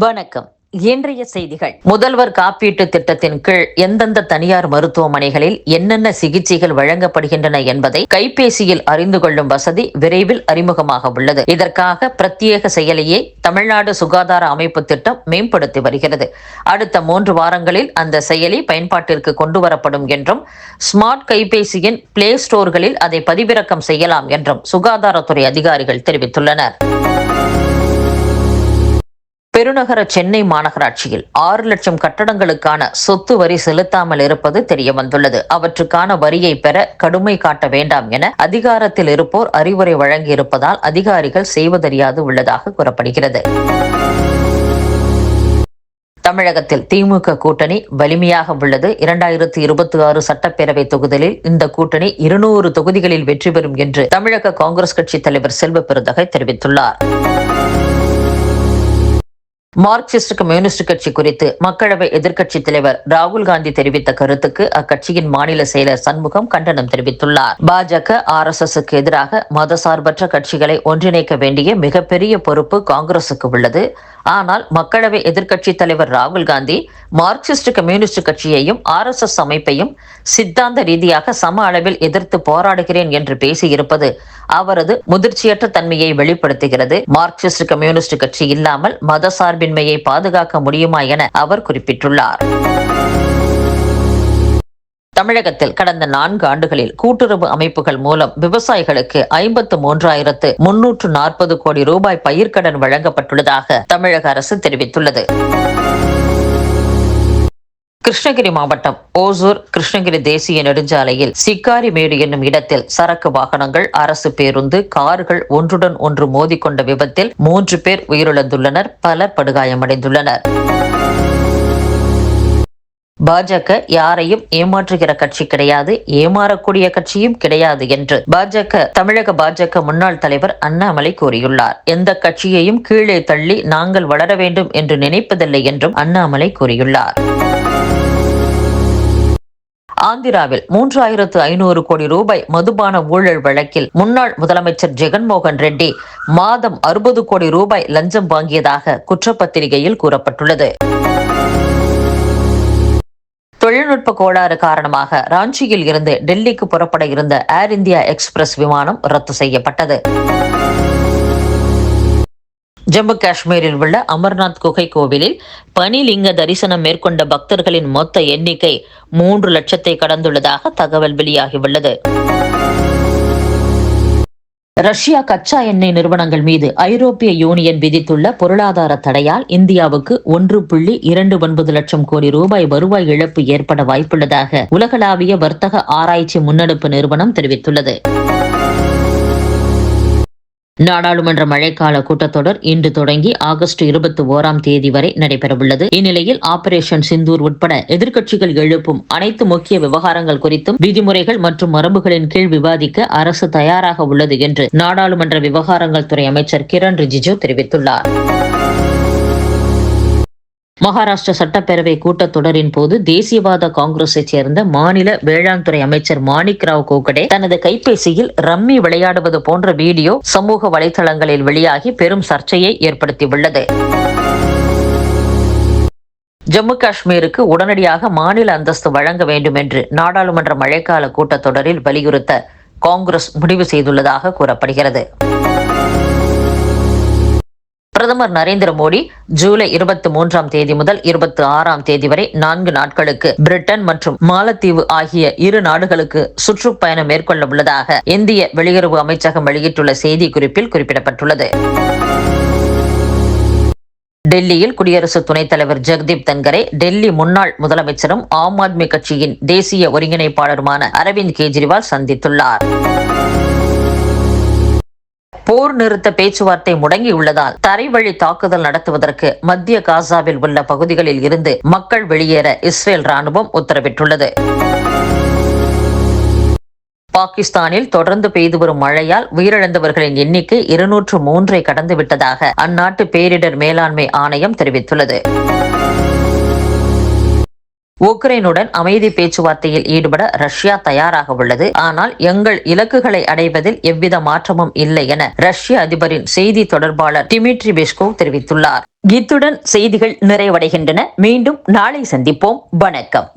வணக்கம். இன்றைய செய்திகள். முதல்வர் காப்பீட்டு திட்டத்தின் கீழ் எந்தெந்த தனியார் மருத்துவமனைகளில் என்னென்ன சிகிச்சைகள் வழங்கப்படுகின்றன என்பதை கைபேசியில் அறிந்து கொள்ளும் வசதி விரைவில் அறிமுகமாக உள்ளது. இதற்காக பிரத்யேக செயலியை தமிழ்நாடு சுகாதார அமைப்பு திட்டம் மேம்படுத்தி வருகிறது. அடுத்த மூன்று வாரங்களில் அந்த செயலி பயன்பாட்டிற்கு கொண்டு வரப்படும் என்றும் ஸ்மார்ட் கைபேசியின் பிளே ஸ்டோர்களில் அதை பதிவிறக்கம் செய்யலாம் என்றும் சுகாதாரத்துறை அதிகாரிகள் தெரிவித்துள்ளனர். பெருநகர சென்னை மாநகராட்சியில் ஆறு லட்சம் கட்டடங்களுக்கான சொத்து வரி செலுத்தாமல் இருப்பது தெரியவந்துள்ளது. அவற்றுக்கான வரியை பெற கடுமை காட்ட வேண்டாம் என அதிகாரத்தில் இருப்போர் அறிவுரை வழங்கியிருப்பதால் அதிகாரிகள் செய்வதறியாது உள்ளதாக கூறப்படுகிறது. தமிழகத்தில் திமுக கூட்டணி வலிமையாக உள்ளது. இரண்டாயிரத்தி இருபத்தி ஆறு சட்டப்பேரவை தொகுதியில் இந்த கூட்டணி இருநூறு தொகுதிகளில் வெற்றி பெறும் என்று தமிழக காங்கிரஸ் கட்சி தலைவர் செல்வ பெருந்தகை தெரிவித்துள்ளார். மார்க்சிஸ்ட் கம்யூனிஸ்ட் கட்சி குறித்து மக்களவை எதிர்க்கட்சித் தலைவர் ராகுல் காந்தி தெரிவித்த கருத்துக்கு அக்கட்சியின் மாநில செயலர் சண்முகம் கண்டனம் தெரிவித்துள்ளார். பாஜக ஆர் எஸ் எஸ்க்கு எதிராக மதசார்பற்ற கட்சிகளை ஒன்றிணைக்க வேண்டிய மிகப்பெரிய பொறுப்பு காங்கிரசுக்கு உள்ளது. ஆனால் மக்களவை எதிர்க்கட்சித் தலைவர் ராகுல் காந்தி மார்க்சிஸ்ட் கம்யூனிஸ்ட் கட்சியையும் ஆர் எஸ் எஸ் அமைப்பையும் சித்தாந்த ரீதியாக சம அளவில் எதிர்த்து போராடுகிறேன் என்று பேசியிருப்பது அவரது முதிர்ச்சியற்ற தன்மையை வெளிப்படுத்துகிறது. மார்க்சிஸ்ட் கம்யூனிஸ்ட் கட்சி இல்லாமல் மதசார்பு மதசார்பின்மையை பாதுகாக்க முடியுமா என அவர் குறிப்பிட்டுள்ளார். தமிழகத்தில் கடந்த நான்கு ஆண்டுகளில் கூட்டுறவு அமைப்புகள் மூலம் விவசாயிகளுக்கு ஐம்பத்து மூன்றாயிரத்து முன்னூற்று நாற்பது கோடி ரூபாய் பயிர்க்கடன் வழங்கப்பட்டுள்ளதாக தமிழக அரசு தெரிவித்துள்ளது. கிருஷ்ணகிரி மாவட்டம் ஓசூர் கிருஷ்ணகிரி தேசிய நெடுஞ்சாலையில் சிக்காரிமேடு என்னும் இடத்தில் சரக்கு வாகனங்கள் அரசு பேருந்து கார்கள் ஒன்றுடன் ஒன்று மோதிக்கொண்ட விபத்தில் மூன்று பேர் உயிரிழந்துள்ளனர் பலர் படுகாயமடைந்துள்ளனர். பாஜக யாரையும் ஏமாற்றுகிற கட்சி கிடையாது ஏமாறக்கூடிய கட்சியும் கிடையாது என்று பாஜக தமிழக பாஜக முன்னாள் தலைவர் அண்ணாமலை கூறியுள்ளார். எந்த கட்சியையும் கீழே தள்ளி நாங்கள் வளர வேண்டும் என்று நினைப்பதில்லை என்றும் அண்ணாமலை கூறியுள்ளார். ஆந்திராவில் மூன்றாயிரத்து ஐநூறு கோடி ரூபாய் மதுபான ஊழல் வழக்கில் முன்னாள் முதலமைச்சர் ஜெகன்மோகன் ரெட்டி மாதம் அறுபது கோடி ரூபாய் லஞ்சம் வாங்கியதாக குற்றப்பத்திரிகையில் கூறப்பட்டுள்ளது. தொழில்நுட்ப கோளாறு காரணமாக ராஞ்சியில் இருந்து டெல்லிக்கு புறப்பட இருந்த ஏர் இந்தியா எக்ஸ்பிரஸ் விமானம் ரத்து செய்யப்பட்டது. ஜம்மு காஷ்மீரில் உள்ள அமர்நாத் குகை கோவிலில் பனிலிங்க தரிசனம் மேற்கொண்ட பக்தர்களின் மொத்த எண்ணிக்கை மூன்று லட்சத்தை கடந்துள்ளதாக தகவல் வெளியாகியுள்ளது. ரஷ்யா கச்சா எண்ணெய் நிறுவனங்கள் மீது ஐரோப்பிய யூனியன் விதித்துள்ள பொருளாதார தடையால் இந்தியாவுக்கு ஒன்று புள்ளி இரண்டு ஒன்பது லட்சம் கோடி ரூபாய் வருவாய் இழப்பு ஏற்பட வாய்ப்புள்ளதாக உலகளாவிய வர்த்தக ஆராய்ச்சி முன்னெடுப்பு நிறுவனம் தெரிவித்துள்ளது. நாடாளுமன்ற மழைக்கால கூட்டத்தொடர் இன்று தொடங்கி ஆகஸ்ட் இருபத்தி ஓராம் தேதி வரை நடைபெறவுள்ளது. இந்நிலையில் ஆபரேஷன் சிந்தூர் உட்பட எதிர்க்கட்சிகள் எழுப்பும் அனைத்து முக்கிய விவகாரங்கள் குறித்தும் விதிமுறைகள் மற்றும் மரபுகளின் கீழ் விவாதிக்க அரசு தயாராக உள்ளது என்று நாடாளுமன்ற விவகாரங்கள் துறை அமைச்சர் கிரண் ரிஜிஜு தெரிவித்துள்ளார். மகாராஷ்டிர சட்டப்பேரவை கூட்டத்தொடரின் போது தேசியவாத காங்கிரஸை சேர்ந்த மாநில வேளாண் துறை அமைச்சர் மாணிக் ராவ் கோகடே தனது கைபேசியில் ரம்மி விளையாடுவது போன்ற வீடியோ சமூக வலைதளங்களில் வெளியாகி பெரும் சர்ச்சையை ஏற்படுத்தியுள்ளது. ஜம்மு காஷ்மீருக்கு உடனடியாக மாநில அந்தஸ்து வழங்க வேண்டும் என்று நாடாளுமன்ற மழைக்கால கூட்டத்தொடரில் வலியுறுத்த காங்கிரஸ் முடிவு செய்துள்ளதாக கூறப்படுகிறது. பிரதமர் நரேந்திர மோடி ஜூலை இருபத்தி மூன்றாம் தேதி முதல் இருபத்தி ஆறாம் தேதி வரை நான்கு நாட்களுக்கு பிரிட்டன் மற்றும் மாலத்தீவு ஆகிய இரு நாடுகளுக்கு சுற்றுப்பயணம் மேற்கொள்ள உள்ளதாக இந்திய வெளியுறவு அமைச்சகம் வெளியிட்டுள்ள செய்தி குறிப்பில் குறிப்பிடப்பட்டுள்ளது. டெல்லியில் குடியரசு துணைத் தலைவர் ஜெகதீப் தன்கரே டெல்லி முன்னாள் முதலமைச்சரும் ஆம் ஆத்மி கட்சியின் தேசிய ஒருங்கிணைப்பாளருமான அரவிந்த் கெஜ்ரிவால் சந்தித்துள்ளார். போர் நிறுத்த பேச்சுவார்த்தை முடங்கியுள்ளதால் தரைவழி தாக்குதல் நடத்துவதற்கு மத்திய காசாவில் உள்ள பகுதிகளில் இருந்து மக்கள் வெளியேற இஸ்ரேல் ராணுவம் உத்தரவிட்டுள்ளது. பாகிஸ்தானில் தொடர்ந்து பெய்து வரும் மழையால் உயிரிழந்தவர்களின் எண்ணிக்கை இருநூற்று மூன்றை கடந்துவிட்டதாக அந்நாட்டு பேரிடர் மேலாண்மை ஆணையம் தெரிவித்துள்ளது. உக்ரைனுடன் அமைதி பேச்சுவார்த்தையில் ஈடுபட ரஷ்யா தயாராக உள்ளது. ஆனால் எங்கள் இலக்குகளை அடைவதில் எவ்வித மாற்றமும் இல்லை என ரஷ்ய அதிபரின் செய்தி தொடர்பாளர் டிமிட்ரி பெஸ்கோ தெரிவித்துள்ளார். இத்துடன் செய்திகள் நிறைவடைகின்றன. மீண்டும் நாளை சந்திப்போம். வணக்கம்.